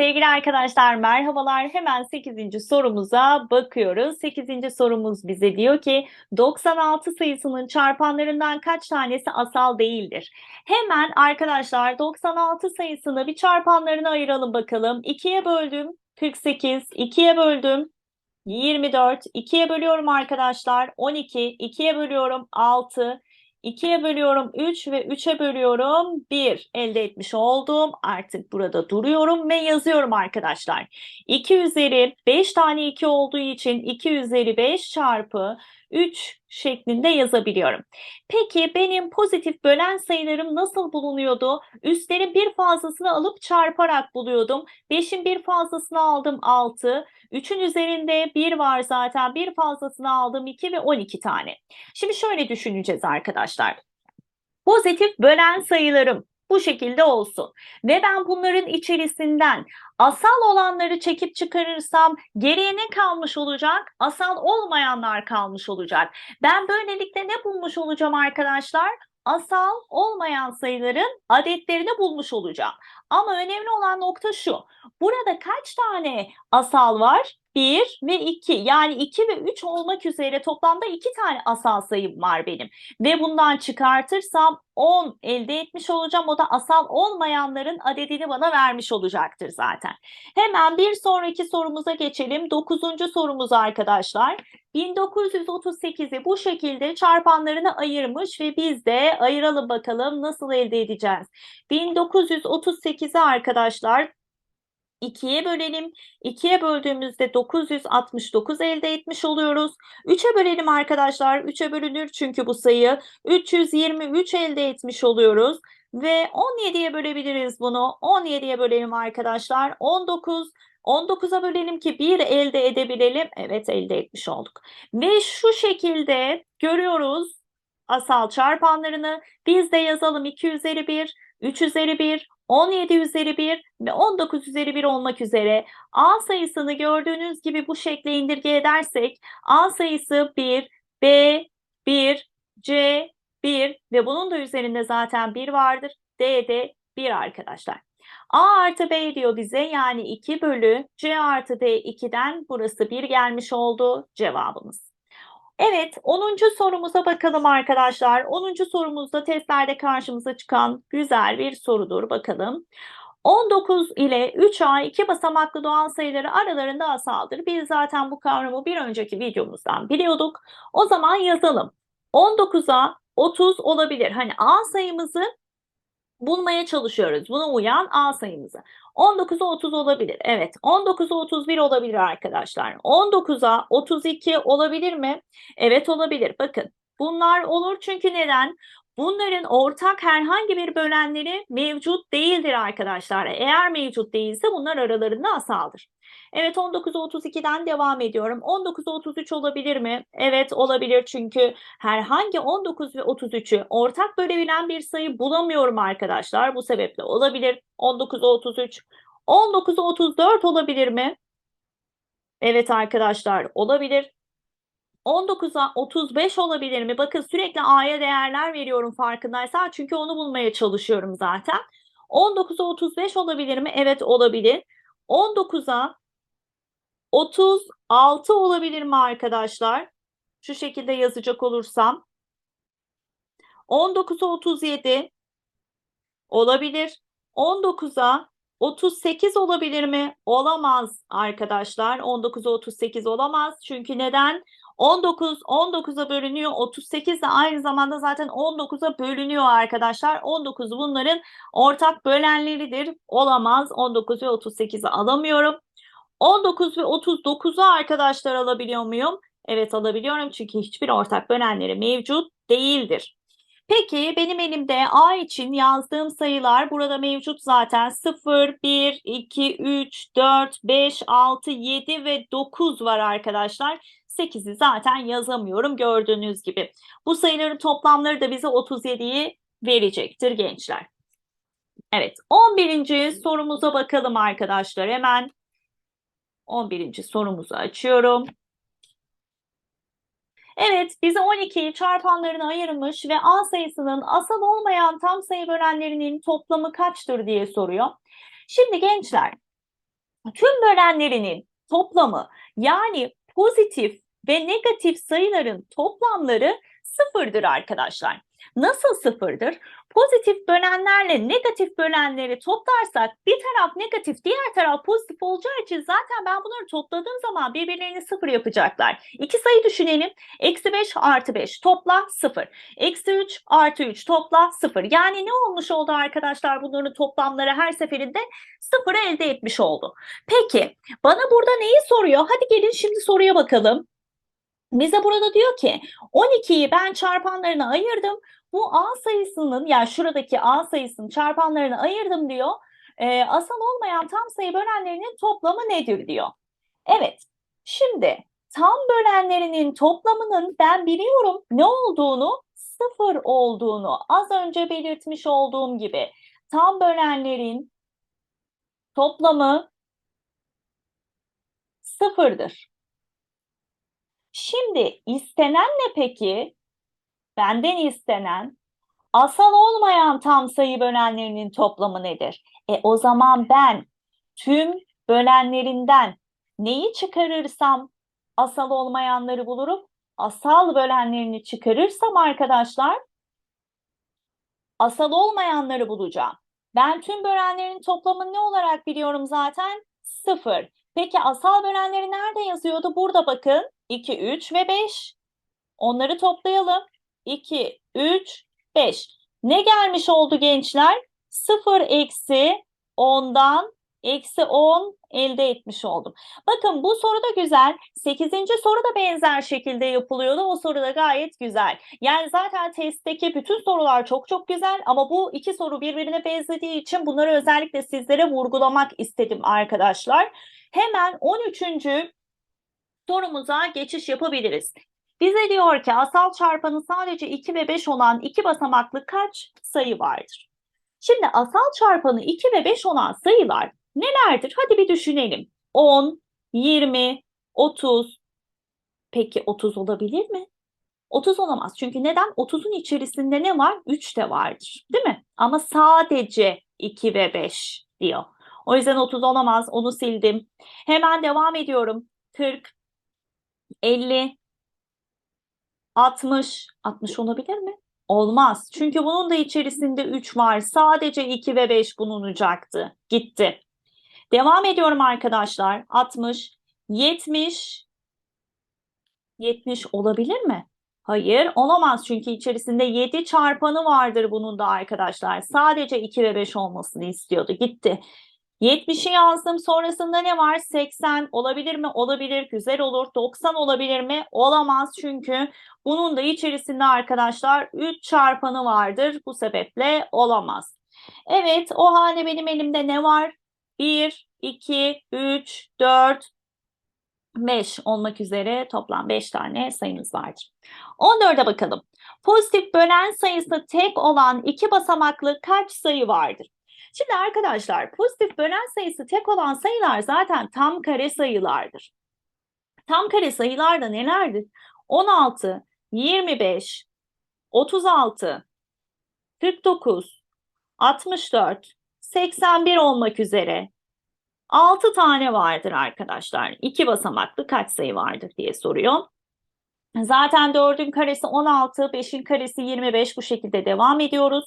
Sevgili arkadaşlar merhabalar. Hemen 8. sorumuza bakıyoruz. 8. sorumuz bize diyor ki 96 sayısının çarpanlarından kaç tanesi asal değildir? Hemen arkadaşlar 96 sayısını bir çarpanlarına ayıralım bakalım. 2'ye böldüm 48, 2'ye böldüm 24, 2'ye bölüyorum arkadaşlar 12, 2'ye bölüyorum 6, 2'ye bölüyorum 3 ve 3'e bölüyorum 1 elde etmiş oldum. Artık burada duruyorum ve yazıyorum arkadaşlar. 2 üzeri 5 tane 2 olduğu için 2 üzeri 5 çarpı 3 şeklinde yazabiliyorum. Peki benim pozitif bölen sayılarım nasıl bulunuyordu? Üstlerin bir fazlasını alıp çarparak buluyordum. 5'in bir fazlasını aldım 6. 3'ün üzerinde 1 var zaten. Bir fazlasını aldım 2 ve 12 tane. Şimdi şöyle düşüneceğiz arkadaşlar. Pozitif bölen sayılarım bu şekilde olsun. Ve ben bunların içerisinden asal olanları çekip çıkarırsam geriye ne kalmış olacak? Asal olmayanlar kalmış olacak. Ben böylelikle ne bulmuş olacağım arkadaşlar? Asal olmayan sayıların adetlerini bulmuş olacağım. Ama önemli olan nokta şu. Burada kaç tane asal var? 1 ve 2 yani 2 ve 3 olmak üzere toplamda 2 tane asal sayım var benim. Ve bundan çıkartırsam 10 elde etmiş olacağım. O da asal olmayanların adedini bana vermiş olacaktır zaten. Hemen bir sonraki sorumuza geçelim. 9. sorumuz arkadaşlar. 1938'i bu şekilde çarpanlarına ayırmış ve biz de ayıralım bakalım nasıl elde edeceğiz. 1938'i arkadaşlar 2'ye bölelim. 2'ye böldüğümüzde 969 elde etmiş oluyoruz. 3'e bölelim arkadaşlar. 3'e bölünür çünkü bu sayı. 323 elde etmiş oluyoruz. Ve 17'ye bölebiliriz bunu. 17'ye bölelim arkadaşlar. 19 19'a bölelim ki 1 elde edebilelim. Evet elde etmiş olduk. Ve şu şekilde görüyoruz asal çarpanlarını. Biz de yazalım 2 üzeri 1, 3 üzeri 1, 17 üzeri 1 ve 19 üzeri 1 olmak üzere A sayısını gördüğünüz gibi bu şekle indirge edersek A sayısı 1, B 1, C 1 ve bunun da üzerinde zaten 1 vardır. D de 1 arkadaşlar. A artı B diyor bize yani 2 bölü C artı D 2'den burası 1 gelmiş oldu cevabımız. Evet 10. sorumuza bakalım arkadaşlar. 10. sorumuzda testlerde karşımıza çıkan güzel bir sorudur bakalım. 19 ile 3A iki basamaklı doğal sayıları aralarında asaldır. Biz zaten bu kavramı bir önceki videomuzdan biliyorduk. O zaman yazalım. 19'a 30 olabilir. Hani A sayımızı bulmaya çalışıyoruz. Buna uyan A sayımızı. 19'a 30 olabilir. Evet. 19'a 31 olabilir arkadaşlar. 19'a 32 olabilir mi? Evet olabilir. Bakın bunlar olur çünkü neden? Bunların ortak herhangi bir bölenleri mevcut değildir arkadaşlar. Eğer mevcut değilse bunlar aralarında asaldır. Evet 19'a 32'den devam ediyorum. 19'a 33 olabilir mi? Evet olabilir çünkü herhangi 19 ve 33'ü ortak bölebilen bir sayı bulamıyorum arkadaşlar. Bu sebeple olabilir. 19'a 33. 19'a 34 olabilir mi? Evet arkadaşlar olabilir. 19'a 35 olabilir mi? Bakın sürekli A'ya değerler veriyorum farkındaysan. Çünkü onu bulmaya çalışıyorum zaten. 19'a 35 olabilir mi? Evet olabilir. 19'a 36 olabilir mi arkadaşlar? Şu şekilde yazacak olursam. 19'a 37 olabilir. 19'a 38 olabilir mi? Olamaz arkadaşlar. 19'a 38 olamaz. Çünkü neden? 19 19'a bölünüyor. 38 de aynı zamanda zaten 19'a bölünüyor arkadaşlar. 19 bunların ortak bölenleridir. Olamaz. 19 ve 38'i alamıyorum. 19 ve 39'u arkadaşlar alabiliyor muyum? Evet alabiliyorum çünkü hiçbir ortak bölenleri mevcut değildir. Peki benim elimde A için yazdığım sayılar burada mevcut zaten 0, 1, 2, 3, 4, 5, 6, 7 ve 9 var arkadaşlar. 8'i zaten yazamıyorum gördüğünüz gibi. Bu sayıların toplamları da bize 37'yi verecektir gençler. Evet 11. sorumuza bakalım arkadaşlar hemen. 11. sorumuzu açıyorum. Evet, bize 12'yi çarpanlarına ayırmış ve A sayısının asal olmayan tam sayı bölenlerinin toplamı kaçtır diye soruyor. Şimdi gençler, tüm bölenlerinin toplamı yani pozitif ve negatif sayıların toplamları sıfırdır arkadaşlar. Nasıl sıfırdır? Pozitif bölenlerle negatif bölenleri toplarsak bir taraf negatif, diğer taraf pozitif olacağı için zaten ben bunları topladığım zaman birbirlerini sıfır yapacaklar. İki sayı düşünelim. Eksi 5 artı 5 topla sıfır. Eksi 3 artı 3 topla sıfır. Yani ne olmuş oldu arkadaşlar bunların toplamları her seferinde sıfırı elde etmiş oldu. Peki bana burada neyi soruyor? Hadi gelin şimdi soruya bakalım. Bize burada diyor ki 12'yi ben çarpanlarına ayırdım. Bu A sayısının yani şuradaki A sayısının çarpanlarına ayırdım diyor. Ee, asal olmayan tam sayı bölenlerinin toplamı nedir diyor. Evet. Şimdi tam bölenlerinin toplamının ben biliyorum ne olduğunu sıfır olduğunu az önce belirtmiş olduğum gibi tam bölenlerin toplamı sıfırdır. Şimdi istenen ne peki? Benden istenen asal olmayan tam sayı bölenlerinin toplamı nedir? E o zaman ben tüm bölenlerinden neyi çıkarırsam asal olmayanları bulurum. Asal bölenlerini çıkarırsam arkadaşlar asal olmayanları bulacağım. Ben tüm bölenlerin toplamını ne olarak biliyorum zaten? Sıfır. Peki asal bölenleri nerede yazıyordu? Burada bakın. 2, 3 ve 5. Onları toplayalım. 2, 3, 5. Ne gelmiş oldu gençler? 0 eksi 10'dan eksi 10 elde etmiş oldum. Bakın bu soru da güzel. 8. soru da benzer şekilde yapılıyordu. O soru da gayet güzel. Yani zaten testteki bütün sorular çok çok güzel ama bu iki soru birbirine benzediği için bunları özellikle sizlere vurgulamak istedim arkadaşlar. Hemen 13. sorumuza geçiş yapabiliriz. Bize diyor ki asal çarpanı sadece 2 ve 5 olan iki basamaklı kaç sayı vardır? Şimdi asal çarpanı 2 ve 5 olan sayılar nelerdir? Hadi bir düşünelim. 10, 20, 30. Peki 30 olabilir mi? 30 olamaz. Çünkü neden? 30'un içerisinde ne var? 3 de vardır. Değil mi? Ama sadece 2 ve 5 diyor. O yüzden 30 olamaz. Onu sildim. Hemen devam ediyorum. 40, 50, 60. 60 olabilir mi? Olmaz. Çünkü bunun da içerisinde 3 var. Sadece 2 ve 5 bulunacaktı. Gitti. Devam ediyorum arkadaşlar. 60, 70, 70 olabilir mi? Hayır, olamaz çünkü içerisinde 7 çarpanı vardır bunun da arkadaşlar. Sadece 2 ve 5 olmasını istiyordu. Gitti. 70'i yazdım. Sonrasında ne var? 80 olabilir mi? Olabilir. Güzel olur. 90 olabilir mi? Olamaz çünkü bunun da içerisinde arkadaşlar 3 çarpanı vardır. Bu sebeple olamaz. Evet, o halde benim elimde ne var? 1, 2, 3, 4, 5 olmak üzere toplam 5 tane sayımız vardır. 14'e bakalım. Pozitif bölen sayısı tek olan iki basamaklı kaç sayı vardır? Şimdi arkadaşlar pozitif bölen sayısı tek olan sayılar zaten tam kare sayılardır. Tam kare sayılar da nelerdir? 16, 25, 36, 49, 64, 81 olmak üzere 6 tane vardır arkadaşlar. 2 basamaklı kaç sayı vardır diye soruyor. Zaten 4'ün karesi 16, 5'in karesi 25 bu şekilde devam ediyoruz.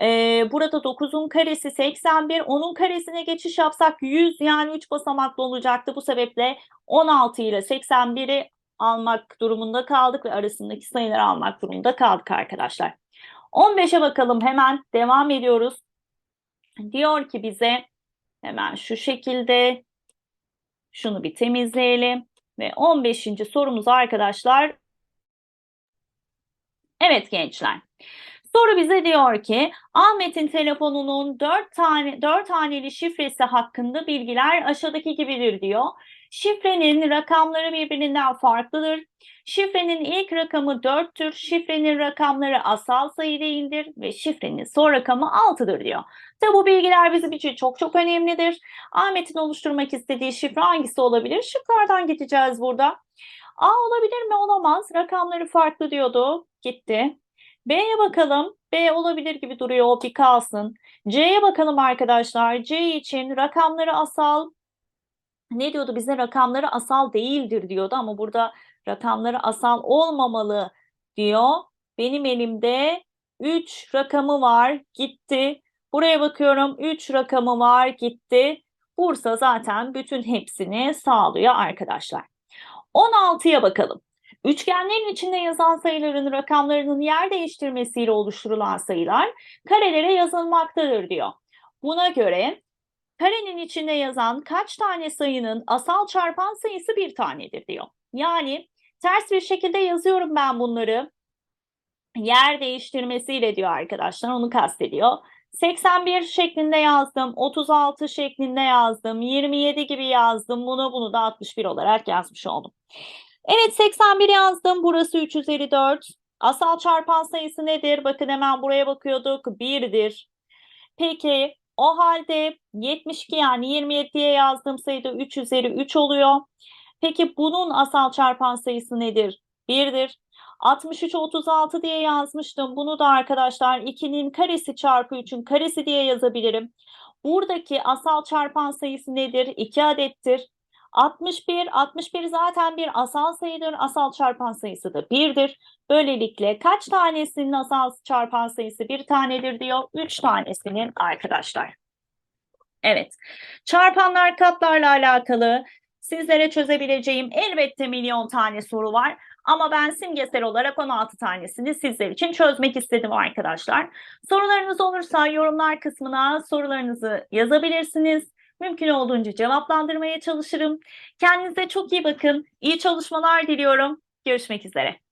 Ee, burada 9'un karesi 81, 10'un karesine geçiş yapsak 100 yani 3 basamaklı olacaktı. Bu sebeple 16 ile 81'i almak durumunda kaldık ve arasındaki sayıları almak durumunda kaldık arkadaşlar. 15'e bakalım hemen devam ediyoruz. Diyor ki bize hemen şu şekilde şunu bir temizleyelim ve 15. sorumuz arkadaşlar. Evet gençler. Soru bize diyor ki Ahmet'in telefonunun 4 tane 4 haneli şifresi hakkında bilgiler aşağıdaki gibidir diyor. Şifrenin rakamları birbirinden farklıdır. Şifrenin ilk rakamı 4'tür. Şifrenin rakamları asal sayı değildir ve şifrenin son rakamı 6'dır diyor. Tabi bu bilgiler bizim için çok çok önemlidir. Ahmet'in oluşturmak istediği şifre hangisi olabilir? Şıklardan gideceğiz burada. A olabilir mi? Olamaz. Rakamları farklı diyordu. Gitti. B'ye bakalım. B olabilir gibi duruyor. Bir kalsın. C'ye bakalım arkadaşlar. C için rakamları asal ne diyordu bize rakamları asal değildir diyordu ama burada rakamları asal olmamalı diyor. Benim elimde 3 rakamı var gitti. Buraya bakıyorum 3 rakamı var gitti. Bursa zaten bütün hepsini sağlıyor arkadaşlar. 16'ya bakalım. Üçgenlerin içinde yazan sayıların rakamlarının yer değiştirmesiyle oluşturulan sayılar karelere yazılmaktadır diyor. Buna göre karenin içinde yazan kaç tane sayının asal çarpan sayısı bir tanedir diyor. Yani ters bir şekilde yazıyorum ben bunları. Yer değiştirmesiyle diyor arkadaşlar onu kastediyor. 81 şeklinde yazdım, 36 şeklinde yazdım, 27 gibi yazdım. Bunu bunu da 61 olarak yazmış oldum. Evet 81 yazdım. Burası 3 üzeri 4. Asal çarpan sayısı nedir? Bakın hemen buraya bakıyorduk. 1'dir. Peki o halde 72 yani 27'ye yazdığım sayıda 3 üzeri 3 oluyor. Peki bunun asal çarpan sayısı nedir? 1'dir. 63 36 diye yazmıştım. Bunu da arkadaşlar 2'nin karesi çarpı 3'ün karesi diye yazabilirim. Buradaki asal çarpan sayısı nedir? 2 adettir. 61, 61 zaten bir asal sayıdır. Asal çarpan sayısı da 1'dir. Böylelikle kaç tanesinin asal çarpan sayısı bir tanedir diyor. 3 tanesinin arkadaşlar. Evet. Çarpanlar katlarla alakalı sizlere çözebileceğim elbette milyon tane soru var. Ama ben simgesel olarak 16 tanesini sizler için çözmek istedim arkadaşlar. Sorularınız olursa yorumlar kısmına sorularınızı yazabilirsiniz. Mümkün olduğunca cevaplandırmaya çalışırım. Kendinize çok iyi bakın. İyi çalışmalar diliyorum. Görüşmek üzere.